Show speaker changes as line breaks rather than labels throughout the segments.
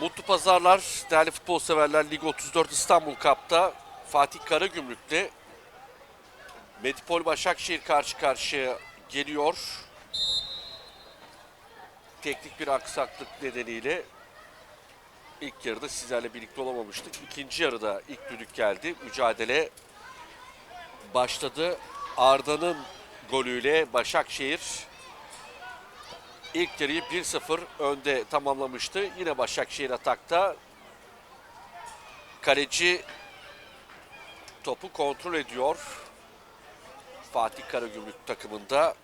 Mutlu pazarlar değerli futbol severler. Lig 34 İstanbul Cup'ta Fatih Karagümrük'le Medipol Başakşehir karşı karşıya geliyor. Teknik bir aksaklık nedeniyle ilk yarıda sizlerle birlikte olamamıştık. İkinci yarıda ilk düdük geldi. Mücadele başladı. Arda'nın golüyle Başakşehir ilk yarıyı 1-0 önde tamamlamıştı. Yine Başakşehir atakta. Kaleci topu kontrol ediyor. Fatih Karagümrük takımında.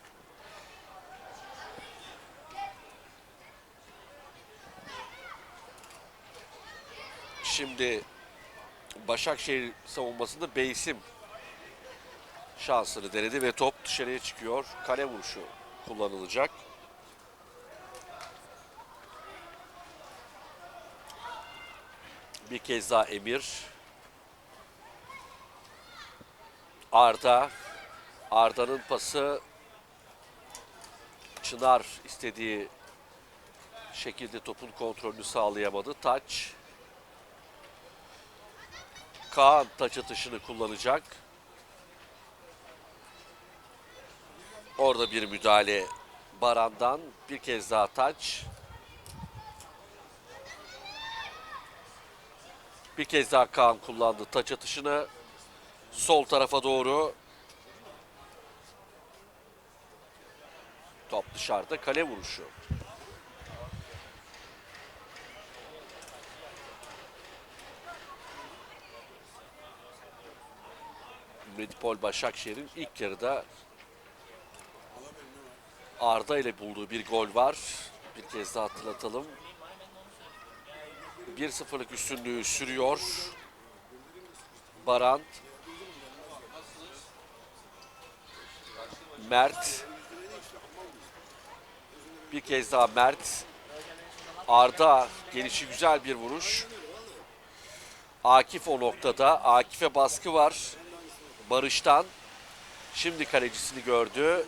Şimdi Başakşehir savunmasında Beysim şansını denedi ve top dışarıya çıkıyor. Kale vuruşu kullanılacak. Bir kez daha Emir. Arda. Arda'nın pası Çınar istediği şekilde topun kontrolünü sağlayamadı. Taç. Kaan taç atışını kullanacak. Orada bir müdahale Baran'dan. Bir kez daha taç. Bir kez daha Kaan kullandı taç atışını. Sol tarafa doğru. Top dışarıda kale vuruşu. Medipol Başakşehir'in ilk yarıda Arda ile bulduğu bir gol var. Bir kez daha hatırlatalım. 1-0'lık üstünlüğü sürüyor. Baran. Mert. Bir kez daha Mert. Arda gelişi güzel bir vuruş. Akif o noktada. Akif'e baskı var. Barış'tan. Şimdi kalecisini gördü.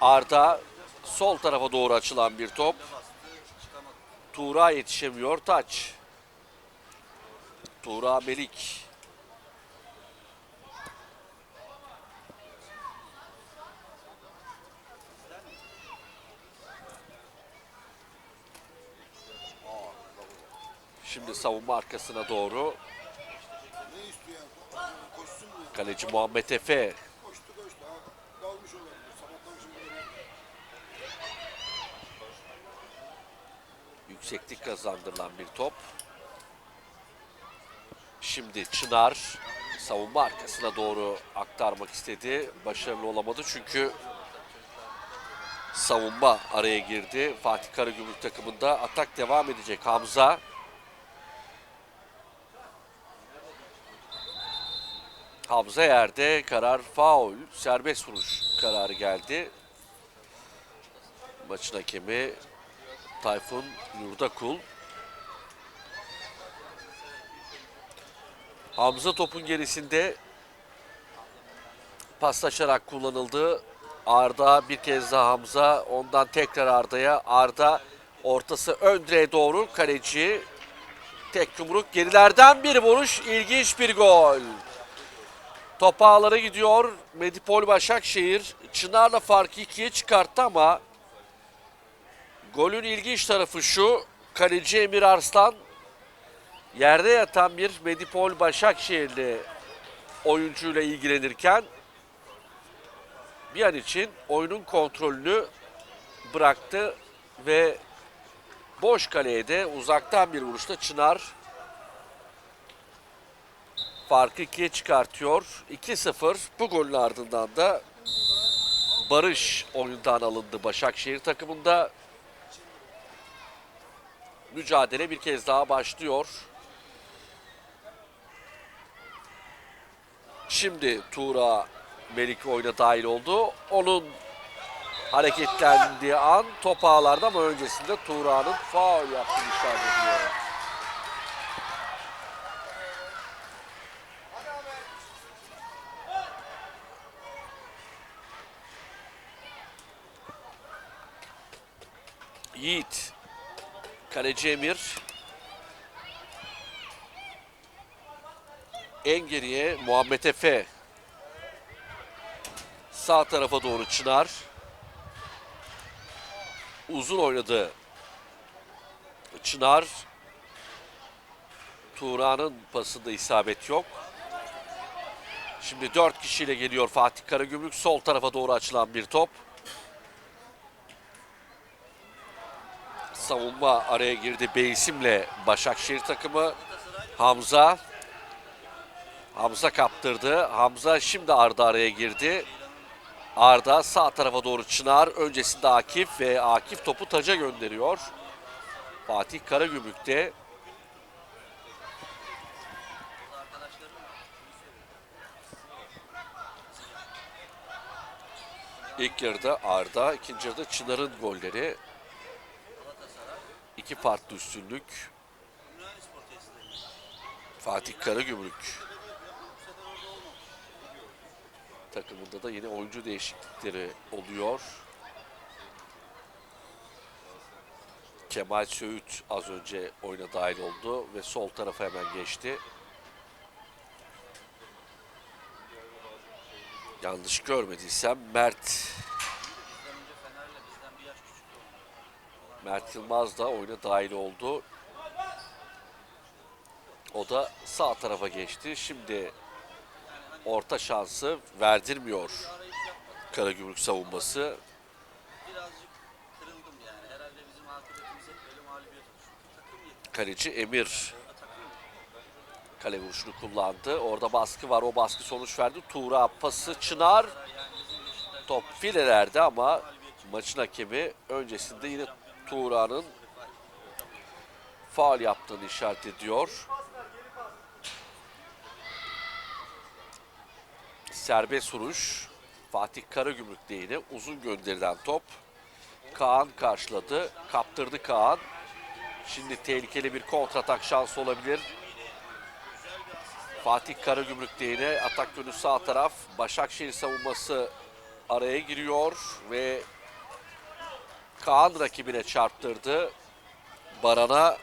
Arda sol tarafa doğru açılan bir top. Tuğra yetişemiyor. Taç. Tuğra Melik. Şimdi savunma arkasına doğru. Kaleci Muhammed Efe. Yükseklik kazandırılan bir top. Şimdi Çınar savunma arkasına doğru aktarmak istedi. Başarılı olamadı çünkü savunma araya girdi. Fatih Karagümrük takımında atak devam edecek. Hamza Hamza yerde karar faul. Serbest vuruş kararı geldi. Maçın hakemi Tayfun Yurdakul. Hamza topun gerisinde paslaşarak kullanıldı. Arda bir kez daha Hamza. Ondan tekrar Arda'ya. Arda ortası ön direğe doğru. Kaleci tek yumruk gerilerden bir vuruş. İlginç bir gol. Top ağlara gidiyor. Medipol Başakşehir Çınar'la farkı ikiye çıkarttı ama Golün ilginç tarafı şu. Kaleci Emir Arslan yerde yatan bir Medipol Başakşehirli oyuncuyla ilgilenirken bir an için oyunun kontrolünü bıraktı ve boş kaleye de uzaktan bir vuruşta Çınar farkı ikiye çıkartıyor. 2-0 bu golün ardından da Barış oyundan alındı Başakşehir takımında mücadele bir kez daha başlıyor. Şimdi Tuğra Melik oyuna dahil oldu. Onun hareketlendiği an top ağlarda ama öncesinde Tuğra'nın faul yaptığını işaret ediyor. Yiğit Kaleci Emir. En geriye Muhammed Efe. Sağ tarafa doğru Çınar. Uzun oynadı. Çınar. Tuğra'nın pasında isabet yok. Şimdi dört kişiyle geliyor Fatih Karagümrük. Sol tarafa doğru açılan bir top. Savunma araya girdi. Beysim'le Başakşehir takımı. Hamza. Hamza kaptırdı. Hamza şimdi Arda araya girdi. Arda sağ tarafa doğru Çınar. Öncesinde Akif ve Akif topu taca gönderiyor. Fatih Karagümrük'te İlk yarıda Arda, ikinci yarıda Çınar'ın golleri. İki farklı üstünlük. Fatih Karagümrük. Takımında da yeni oyuncu değişiklikleri oluyor. Kemal Söğüt az önce oyuna dahil oldu ve sol tarafa hemen geçti. Yanlış görmediysem Mert Mert Yılmaz da oyuna dahil oldu. O da sağ tarafa geçti. Şimdi orta şansı verdirmiyor Karagümrük savunması. Kaleci Emir kale vuruşunu kullandı. Orada baskı var. O baskı sonuç verdi. Tuğra pası Çınar. Top filelerde ama maçın hakemi öncesinde yine Tuğra'nın faal yaptığını işaret ediyor. Serbest vuruş. Fatih Karagümrük'te yine uzun gönderilen top. Kaan karşıladı. Kaptırdı Kaan. Şimdi tehlikeli bir kontratak şansı olabilir. Fatih Karagümrük'te yine atak yönü sağ taraf. Başakşehir savunması araya giriyor ve Kaan rakibine çarptırdı. Baran'a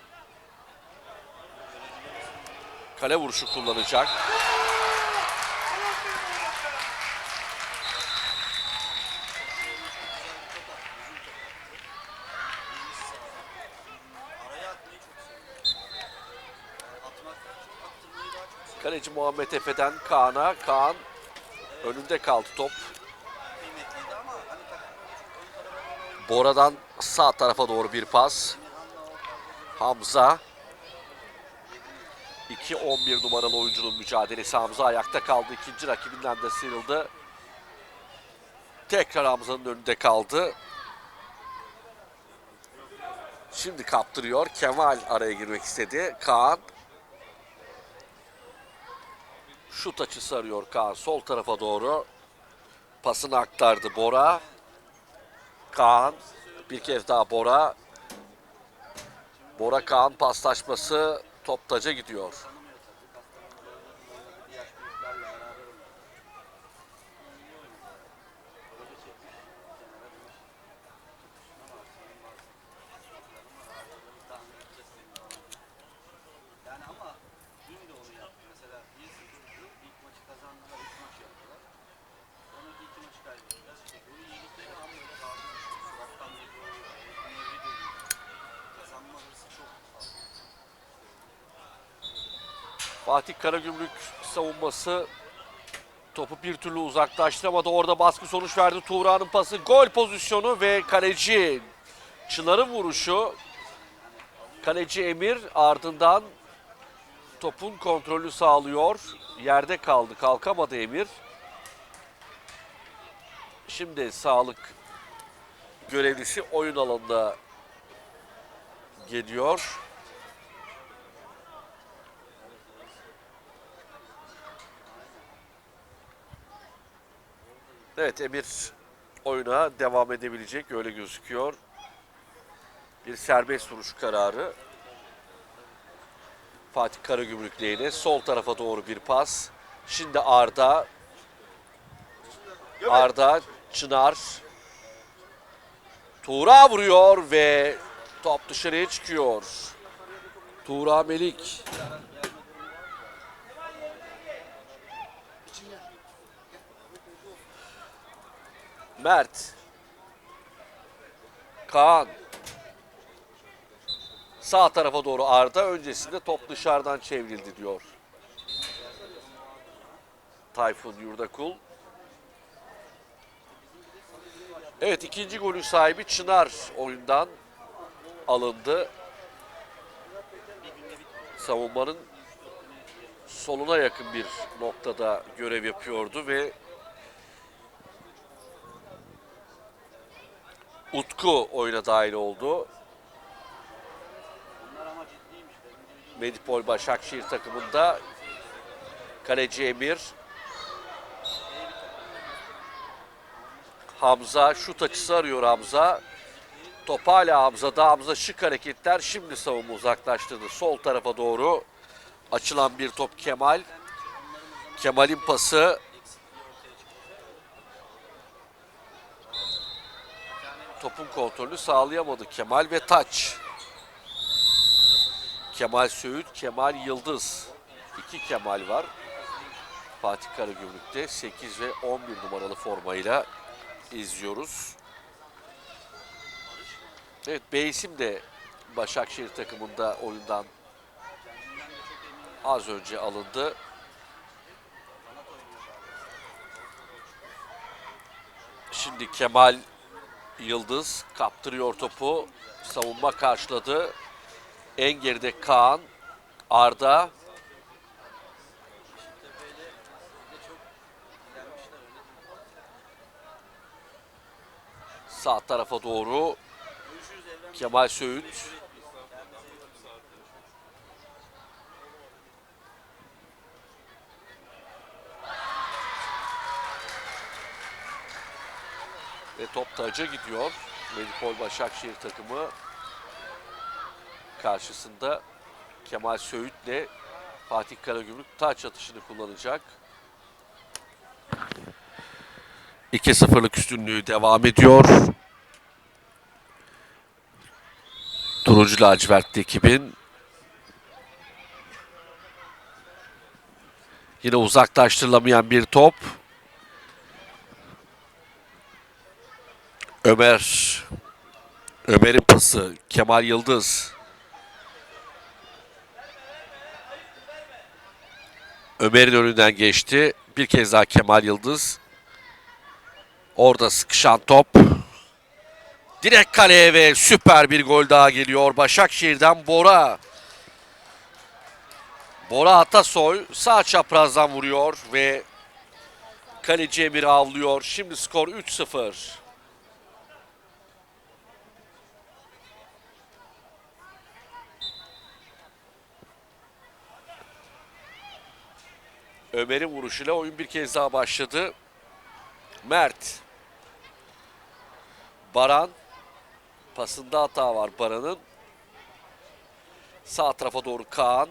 kale vuruşu kullanacak. Kaleci Muhammed Efe'den Kaan'a. Kaan önünde kaldı top.
Kıymetliydi ama hani takımda çok ön tarafa doğru oynadı.
Bora'dan sağ tarafa doğru bir pas. Hamza. 2-11 numaralı oyuncunun mücadelesi. Hamza ayakta kaldı. İkinci rakibinden de sıyrıldı. Tekrar Hamza'nın önünde kaldı. Şimdi kaptırıyor. Kemal araya girmek istedi. Kaan. Şut açısı arıyor Kaan. Sol tarafa doğru. Pasını aktardı Bora. Kaan. Bir kez daha Bora. Bora Kaan paslaşması top taca gidiyor. Fatih Karagümrük savunması topu bir türlü uzaklaştıramadı. Orada baskı sonuç verdi. Tuğra'nın pası gol pozisyonu ve kaleci Çınar'ın vuruşu. Kaleci Emir ardından topun kontrolü sağlıyor. Yerde kaldı. Kalkamadı Emir. Şimdi sağlık görevlisi oyun alanına geliyor. Evet Emir oyuna devam edebilecek öyle gözüküyor. Bir serbest vuruş kararı. Fatih Karagümrük lehine sol tarafa doğru bir pas. Şimdi Arda. Arda, Çınar. Tuğra vuruyor ve Top dışarıya çıkıyor. Tuğra Melik. Mert. Kaan. Sağ tarafa doğru Arda. Öncesinde top dışarıdan çevrildi diyor. Tayfun Yurdakul. Evet ikinci golün sahibi Çınar oyundan alındı. Savunmanın soluna yakın bir noktada görev yapıyordu ve Utku oyuna dahil oldu. Medipol Başakşehir takımında kaleci Emir Hamza şut açısı arıyor Hamza. Top hala Hamza'da. Hamza şık hareketler. Şimdi savunma uzaklaştırdı. Sol tarafa doğru açılan bir top Kemal. Kemal'in pası. Topun kontrolünü sağlayamadı Kemal ve taç. Kemal Söğüt, Kemal Yıldız. İki Kemal var. Fatih Karagümrük'te 8 ve 11 numaralı formayla izliyoruz. Evet Beysim de Başakşehir takımında oyundan az önce alındı. Şimdi Kemal Yıldız kaptırıyor topu. Savunma karşıladı. En geride Kaan, Arda, sağ tarafa doğru. Kemal Söğüt. Top taca gidiyor. Medipol Başakşehir takımı karşısında Kemal Söğüt'le Fatih Karagümrük taç atışını kullanacak. 2-0'lık üstünlüğü devam ediyor. Turuncu lacivertli ekibin yine uzaklaştırılamayan bir top. Ömer Ömer'in pası Kemal Yıldız Ömer'in önünden geçti. Bir kez daha Kemal Yıldız. Orada sıkışan top. Direkt kaleye ve süper bir gol daha geliyor. Başakşehir'den Bora. Bora Atasoy sağ çaprazdan vuruyor ve kaleci Emir avlıyor. Şimdi skor 3-0. Ömer'in vuruşuyla oyun bir kez daha başladı. Mert. Baran. Pasında hata var Baran'ın. Sağ tarafa doğru Kaan.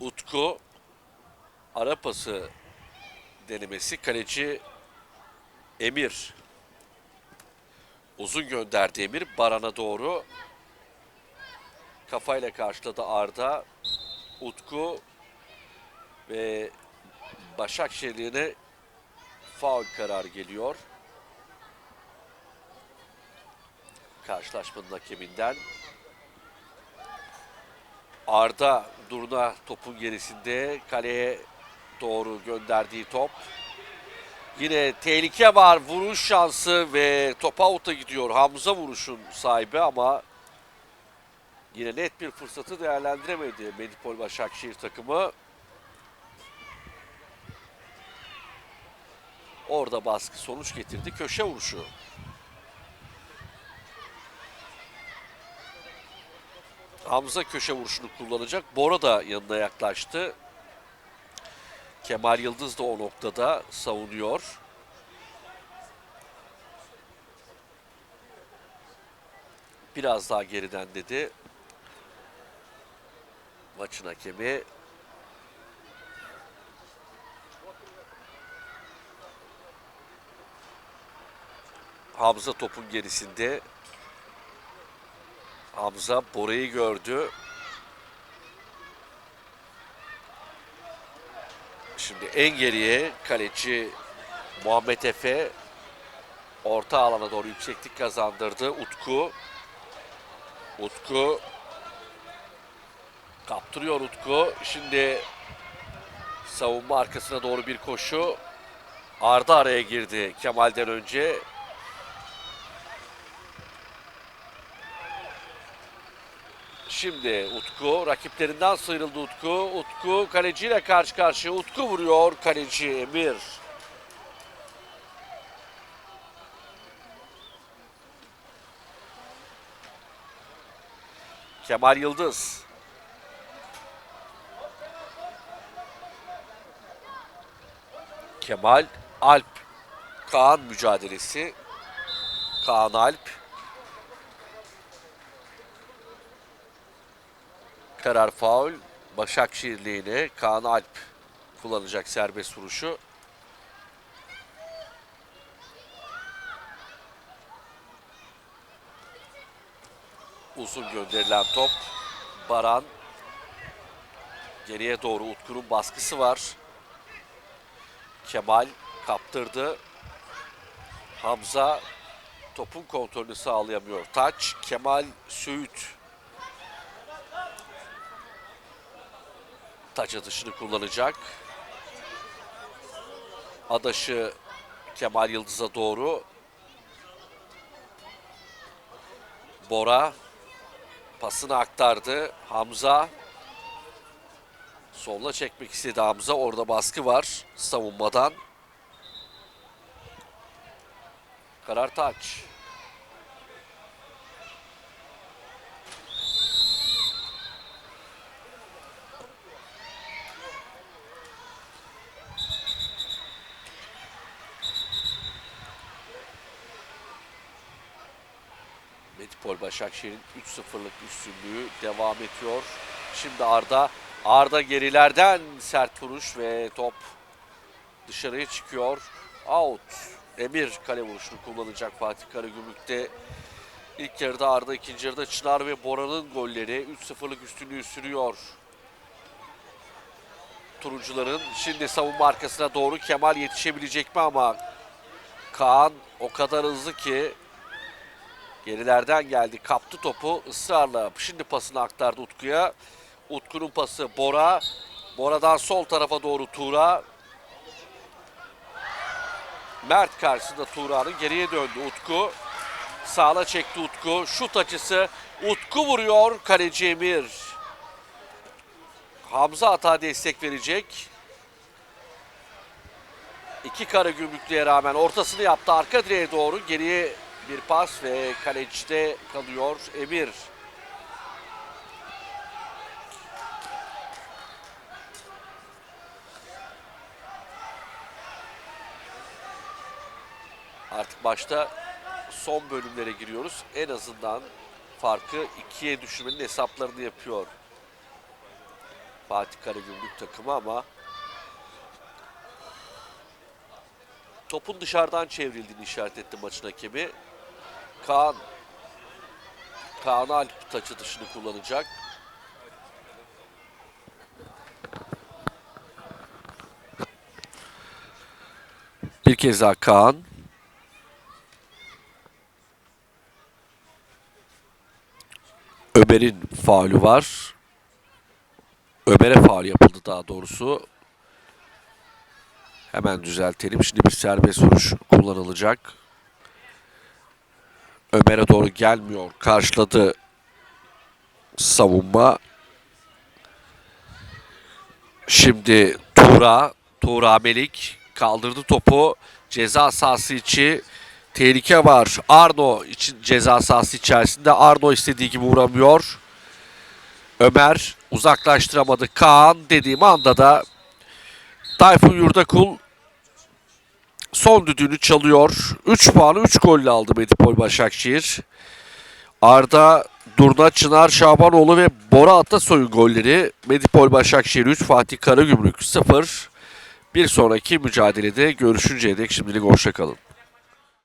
Utku. Ara pası denemesi. Kaleci Emir. Uzun gönderdi Emir Baran'a doğru. Kafayla karşıladı Arda. Utku ve Başakşehir'ine faul kararı geliyor. Karşılaşmanın hakeminden. Arda Durna topun gerisinde kaleye doğru gönderdiği top. Yine tehlike var. Vuruş şansı ve top out'a gidiyor. Hamza vuruşun sahibi ama yine net bir fırsatı değerlendiremedi Medipol Başakşehir takımı. Orada baskı sonuç getirdi. Köşe vuruşu. Hamza köşe vuruşunu kullanacak. Bora da yanına yaklaştı. Kemal Yıldız da o noktada savunuyor. Biraz daha geriden dedi. Maçın hakemi. Hamza topun gerisinde. Hamza Bora'yı gördü. Şimdi en geriye kaleci Muhammed Efe orta alana doğru yükseklik kazandırdı. Utku Utku kaptırıyor Utku. Şimdi savunma arkasına doğru bir koşu. Arda araya girdi Kemal'den önce. Şimdi Utku rakiplerinden sıyrıldı Utku. Utku kaleciyle karşı karşıya. Utku vuruyor kaleci Emir. Kemal Yıldız. Kemal Alp Kaan mücadelesi. Kaan Alp. Karar faul. Başakşehir lehine Kaan Alp kullanacak serbest vuruşu. Uzun gönderilen top. Baran. Geriye doğru Utku'nun baskısı var. Kemal kaptırdı. Hamza topun kontrolünü sağlayamıyor. Taç, Kemal Söğüt. Taç atışını kullanacak. Adaşı Kemal Yıldız'a doğru. Bora pasını aktardı. Hamza Solla çekmek istedi Hamza. Orada baskı var savunmadan. Karar taç. Medipol Başakşehir'in 3-0'lık üstünlüğü devam ediyor. Şimdi Arda Arda gerilerden sert vuruş ve top dışarıya çıkıyor. Out. Emir kale vuruşunu kullanacak Fatih Karagümrük'te. İlk yarıda Arda, ikinci yarıda Çınar ve Bora'nın golleri 3-0'lık üstünlüğü sürüyor. Turuncuların şimdi savunma arkasına doğru Kemal yetişebilecek mi ama Kaan o kadar hızlı ki gerilerden geldi. Kaptı topu ısrarla şimdi pasını aktardı Utku'ya. Utku'nun pası Bora. Bora'dan sol tarafa doğru Tuğra. Mert karşısında Tuğra'nın geriye döndü Utku. Sağla çekti Utku. Şut açısı. Utku vuruyor kaleci Emir. Hamza hata destek verecek. İki kara gümrüklüğe rağmen ortasını yaptı arka direğe doğru. Geriye bir pas ve kalecide kalıyor Emir. Başta son bölümlere giriyoruz. En azından farkı ikiye düşürmenin hesaplarını yapıyor. Fatih Karagümrük takımı ama topun dışarıdan çevrildiğini işaret etti maçın hakemi. Kaan Kaan Alp taçı dışını kullanacak. Bir kez daha Kaan. Ömer'in faulü var. Ömer'e faul yapıldı daha doğrusu. Hemen düzeltelim. Şimdi bir serbest vuruş kullanılacak. Ömer'e doğru gelmiyor. Karşıladı savunma. Şimdi Tuğra, Tuğra Melik kaldırdı topu. Ceza sahası içi tehlike var. Arno için ceza sahası içerisinde. Arno istediği gibi vuramıyor. Ömer uzaklaştıramadı. Kaan dediğim anda da Tayfun Yurdakul son düdüğünü çalıyor. 3 puanı 3 golle aldı Medipol Başakşehir. Arda, Durna, Çınar, Şabanoğlu ve Bora Atasoy'un golleri. Medipol Başakşehir 3, Fatih Karagümrük 0. Bir sonraki mücadelede görüşünceye dek şimdilik hoşçakalın.